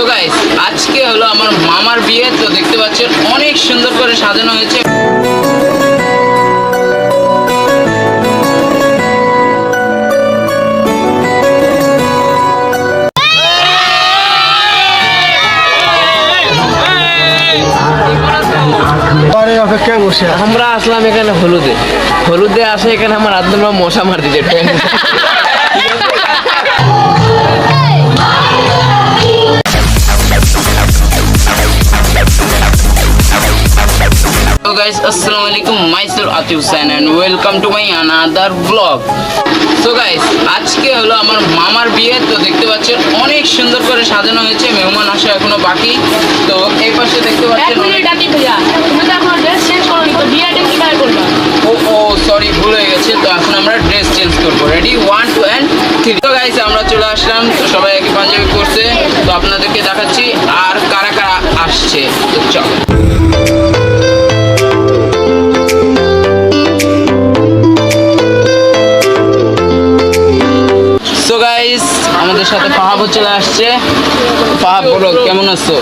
So guys আজকে হলো আমার মামার বিয়ে তো দেখতে পাচ্ছেন অনেক সুন্দর করে সাজানো হয়েছে। অপেক্ষায় বসে আমরা আসলাম এখানে হলুদে। হলুদে আসে এখানে আমার আদমরা মশা মার দিতে। গাইস আসসালামু আলাইকুম Maisur Ati Hussain and welcome to my another blog so guys আজকে হলো আমার মামার বিয়ে তো দেখতে পাচ্ছেন অনেক সুন্দর করে সাজানো হয়েছে মেহমান আসা এখনও বাকি। তো এই পাশে দেখতে পাচ্ছেন তো তো ও ও সরি ভুল হয়ে গেছে তো এখন আমরা ড্রেস চেঞ্জ করব। Ready one two and three তো গাইস আমরা চলে আসলাম তো সবাই একই পাঞ্জাবি করছে তো আপনাদেরকে দেখাচ্ছি আর কারা কারা আসছে। তো চল। আমাদের সাথে ফাহাবও চলে আসছে। ফাহাব বলো কেমন আছো?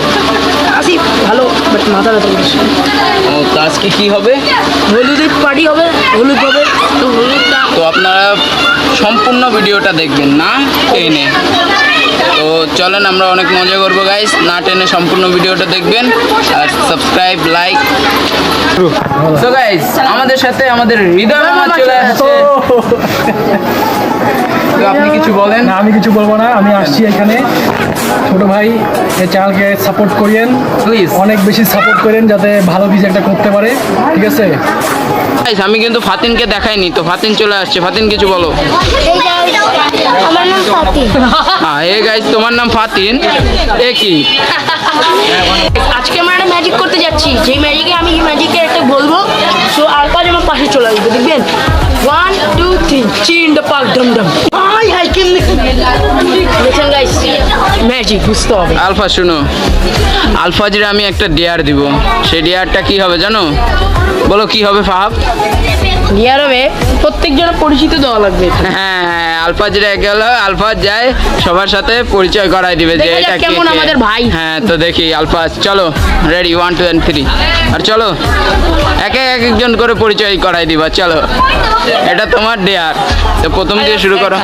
আসি ভালো বাট মাথা ব্যথা করছে। ও তো আজকে কি হবে? হলুদের পার্টি হবে হলুদ হবে তো হলুদটা তো আপনারা সম্পূর্ণ ভিডিওটা দেখবেন না টেনে? তো চলেন আমরা অনেক মজা করব গাইস না টেনে সম্পূর্ণ ভিডিওটা দেখবেন আর সাবস্ক্রাইব লাইক তো গাইস আমাদের সাথে আমাদের হৃদয় চলে আসছে। আপনি কিছু বলেন। না আমি কিছু বলব না আমি আসছি এখানে। ছোট ভাই এই চ্যানেলকে সাপোর্ট করিয়েন। প্লিজ অনেক বেশি সাপোর্ট করেন যাতে ভালো কিছু একটা করতে পারে ঠিক আছে? আমি কিন্তু ফাতিনকে দেখাইনি তো ফাতিন চলে আসছে। ফাতিন কিছু বলো। আমার নাম ফাতি হ্যাঁ এ গাইস তোমার নাম ফাতিন। এ কি? আজকে আমরা একটা ম্যাজিক করতে যাচ্ছি। যেই ম্যাজিকে আমি এই ম্যাজিকে একটা বলব সো আর কাজ আমার পাশে চলে আসবে দেখবেন? ওয়ান টু থ্রি চিন দ্য পাক ডম ডম আই হাই কেমনে? দেখেন গাইস ম্যাজিক বুঝতে হবে। আলফা শুনো। আলফাজিরে আমি একটা ডেয়ার দিব। সেই ডেয়ারটা কি হবে জানো? বলো কি হবে ফাহাব ডিয়ার হবে প্রত্যেকজনের পরিচিত দেওয়া লাগবে। হ্যাঁ হ্যাঁ আলফাজিরে গেল আলফাজ যায় সবার সাথে পরিচয় করাই দিবে যে এটা কেমন আমাদের ভাই। হ্যাঁ তো দেখি আলফাজ চলো ready one two and three আর চলো এক এক এক একজন করে পরিচয় করাই দিবা চলো। এটা তোমার ডেয়ার তো প্রথম দিয়ে শুরু করো।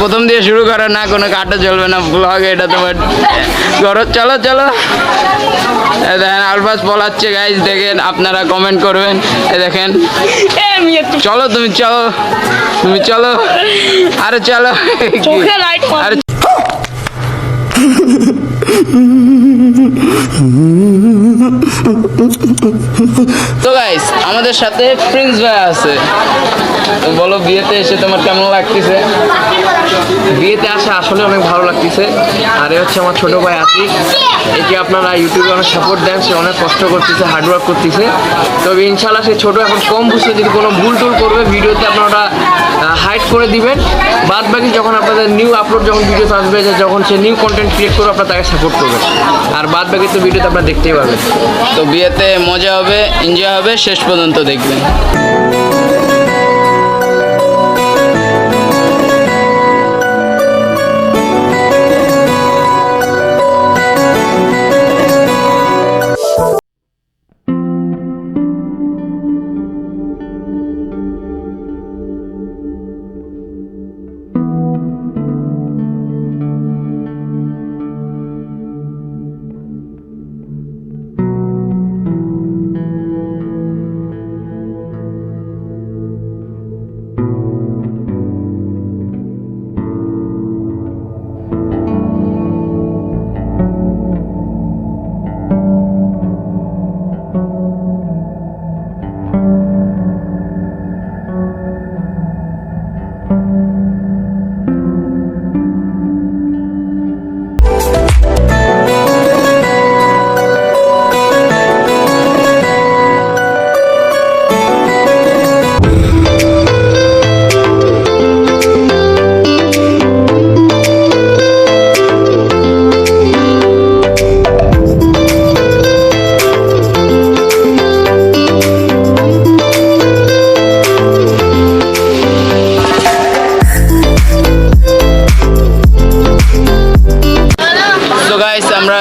প্রথম দিয়ে শুরু করো না কোনো কাটা চলবে না ব্লগে এটা তোমার করো। চলো চলো। দেখেন আলফাজ পলাচ্ছে গাইজ দেখেন আপনারা কমেন্ট করবেন। এ দেখেন। চলো তুমি চলো তুমি চলো। আরে চলো। চোখে লাইট আরে তো গাইস আমাদের সাথে প্রিন্স ভাই আছে। বলো, বিয়েতে এসে তোমার কেমন লাগতেছে? বিয়েতে আসা আসলে অনেক ভালো লাগতেছে। আর এ হচ্ছে আমার ছোট ভাই আতিক। একে আপনারা ইউটিউবে অনেক সাপোর্ট দেন, সে অনেক কষ্ট করতেছে হার্ডওয়ার্ক করতেছে। তবে ইনশাল্লাহ সে ছোট, এখন কম বুঝতে যদি কোনো ভুল টুল করবে, ভিডিওতে আপনারা হাইড করে দিবেন। বাদ বাকি যখন আপনাদের নিউ আপলোড যখন ভিডিও আসবে যখন সে নিউ কন্টেন্ট ক্রিয়েট করবে, আপনারা তাকে সাপোর্ট করবেন। আর বাদ বাকি তো ভিডিওতে আপনারা দেখতেই পাবেন তো বিয়েতে মজা হবে এনজয় হবে, শেষ পর্যন্ত দেখবেন।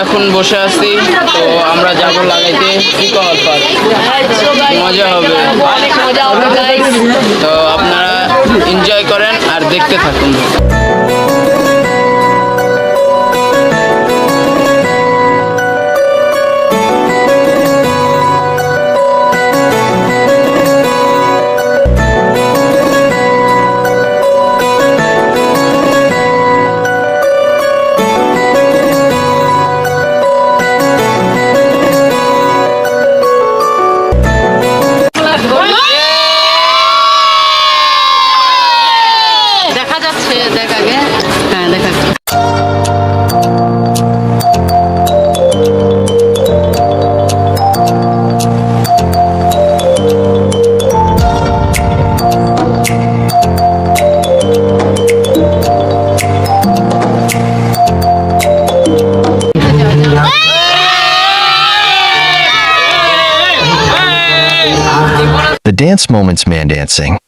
এখন বসে আছি, তো আমরা যাব লাগাইতে কি কল পার মজা হবে। তো আপনারা এনজয় করেন আর দেখতে থাকুন। Moments Man Dancing.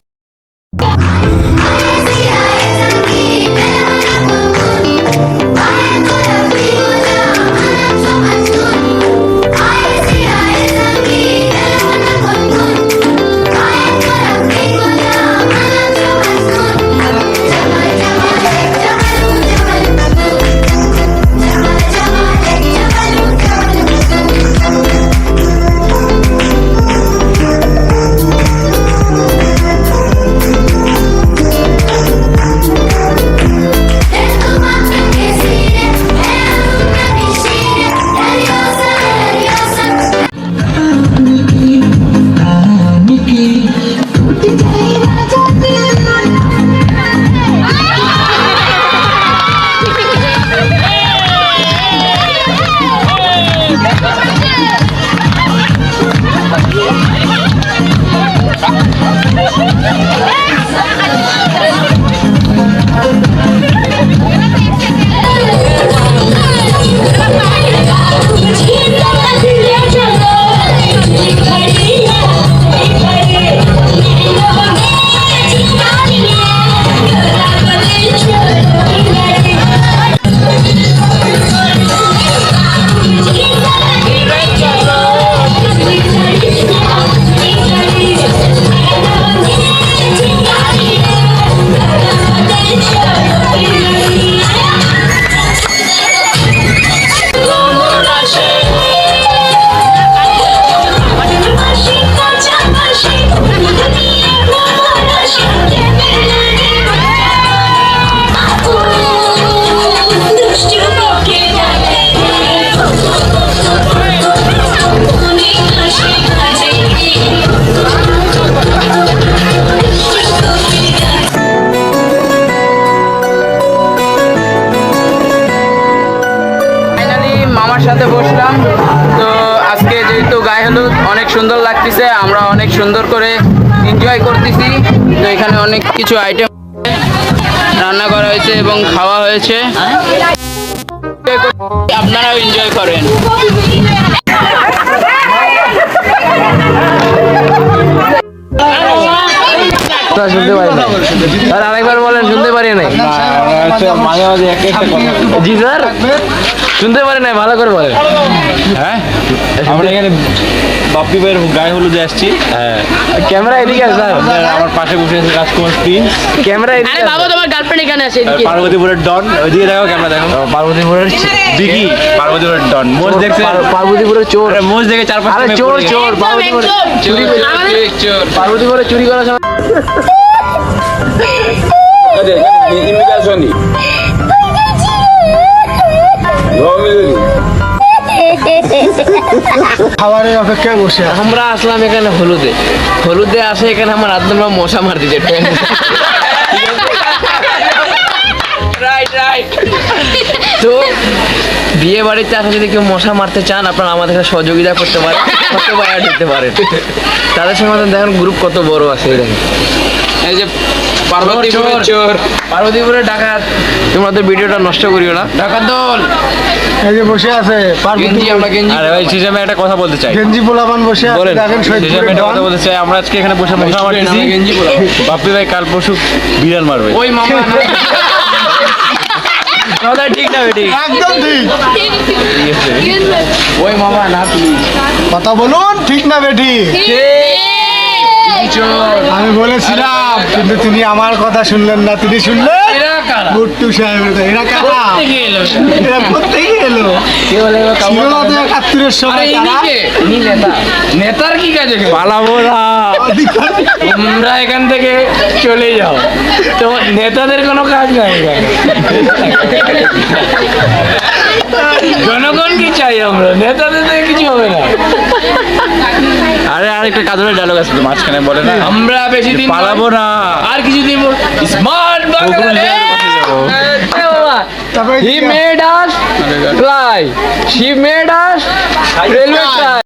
কিছু আইটেম রান্না করা হয়েছে এবং খাওয়া হয়েছে। আপনারাও এনজয় করেন। শুনতে পারি আর আরেকবার বলেন শুনতে পারি নাই। মাঝে মাঝে জি স্যার? শুনতে পারে নাই ভালো করে বলে হ্যাঁ? আমরা এখানে বাপ্পি ভাইয়ের গায়ে হলুদে আসছি। হ্যাঁ। ক্যামেরা এদিকে আছে স্যার। আমার পাশে বসে আছে রাজকুমার প্রিন্স ক্যামেরা আরে বাবা তোমার গার্লফ্রেন্ড এখানে আছে এদিকে। পার্বতীপুরের ডন ওইদিকে দেখো ক্যামেরা দেখো। পার্বতীপুরের দিঘি পার্বতীপুরের ডন। মোজ দেখছে পার্বতীপুরের চোর। মোজ দেখে চার পাঁচ আরে চোর চোর একদম, পার্বতীপুরে একদম। চুরি করে- চোর। পার্বতীপুরে চুরি করার সময় খাবারের অপেক্ষায় বসে আমরা আসলাম এখানে হলুদে। হলুদে আসে এখানে আমার আদমরা মশা মার দিতে। রাইট রাইট তো বিয়ে বাড়িতে আসা যদি কেউ মশা মারতে চান আপনারা আমাদের সাথে সহযোগিতা করতে পারেন কত বাইরে ঢুকতে পারেন। তাদের সঙ্গে আমাদের দেখেন গ্রুপ কত বড় আছে দেখেন। এই যে চোর ডাকাত। তোমাদের ভিডিওটা নষ্ট করিও না। ঢাকা দোল। এই যে বসে আছে গেঞ্জি আমরা গেঞ্জি। আরে ভাই একটা কথা বলতে চাই। গেঞ্জি বসে আছে দেখেন শেষে আমি একটা কথা বলতে চাই আমরা আজকে এখানে বসে মশা মারতেছি গেঞ্জি। বাপ্পি ভাই কাল পরশু বিড়াল মারবে। ওই মামা কথা ঠিক না বেটি একদম ঠিক। ওই মামা না কথা বলুন ঠিক না বেটি আমি বলেছিলাম কিন্তু তিনি আমার কথা শুনলেন না। তিনি শুনলেন গুট্টু সাহেবের কথা। এরা কারা? এরা কোথেকে এলো? ছিল না তো একাত্তরের সময় নেতার কি কাজে পালাবো না তোমরা এখান থেকে চলে যাও। তো নেতাদের কোনো কাজ নাই জনগণ কি চাই আমরা? নেতাদের থেকে কিছু হবে না। আরে আরেকটা কাজলের ডায়লগ আছে তো মাঝখানে বলে না? আমরা বেশি দিন পালাবো না। আর কিছু দিন স্মার্ট তারপরে He made us fly. She made us railway track.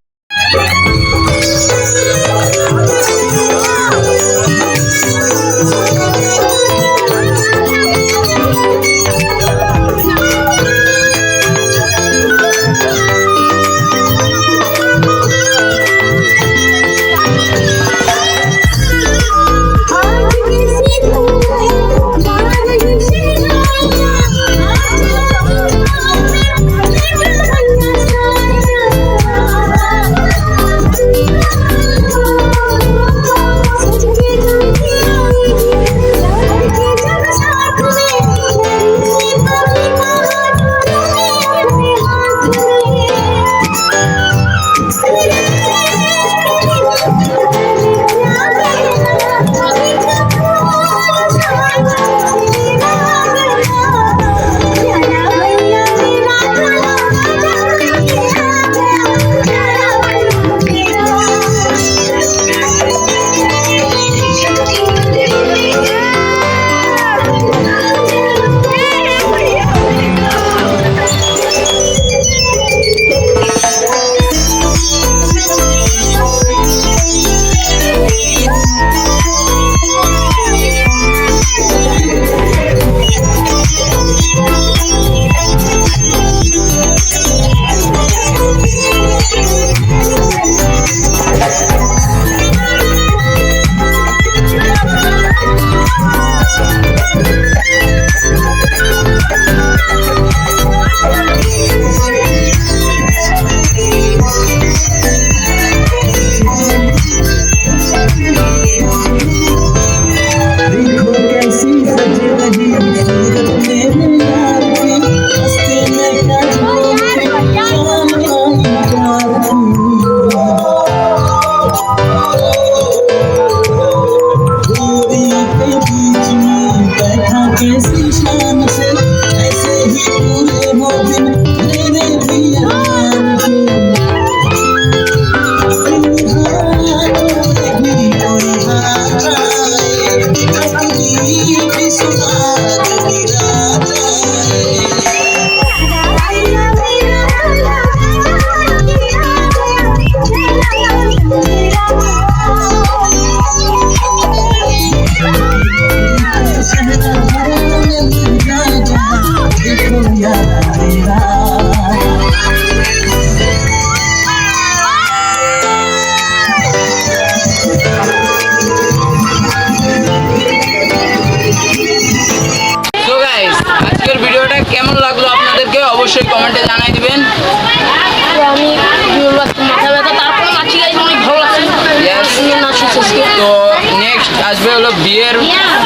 হলো বিয়ের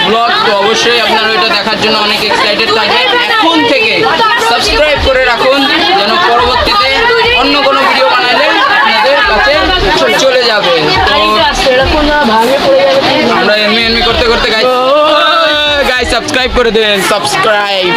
ব্লগ তো অবশ্যই আপনারা ওইটা দেখার জন্য অনেক এক্সাইটেড থাকবেন। এখন থেকে সাবস্ক্রাইব করে রাখুন, যেন পরবর্তীতে অন্য কোনো ভিডিও বানালে আপনাদের কাছে চলে যাবে। আমরা এমনি এমনি করতে করতে গাই গাই সাবস্ক্রাইব করে দেবেন সাবস্ক্রাইব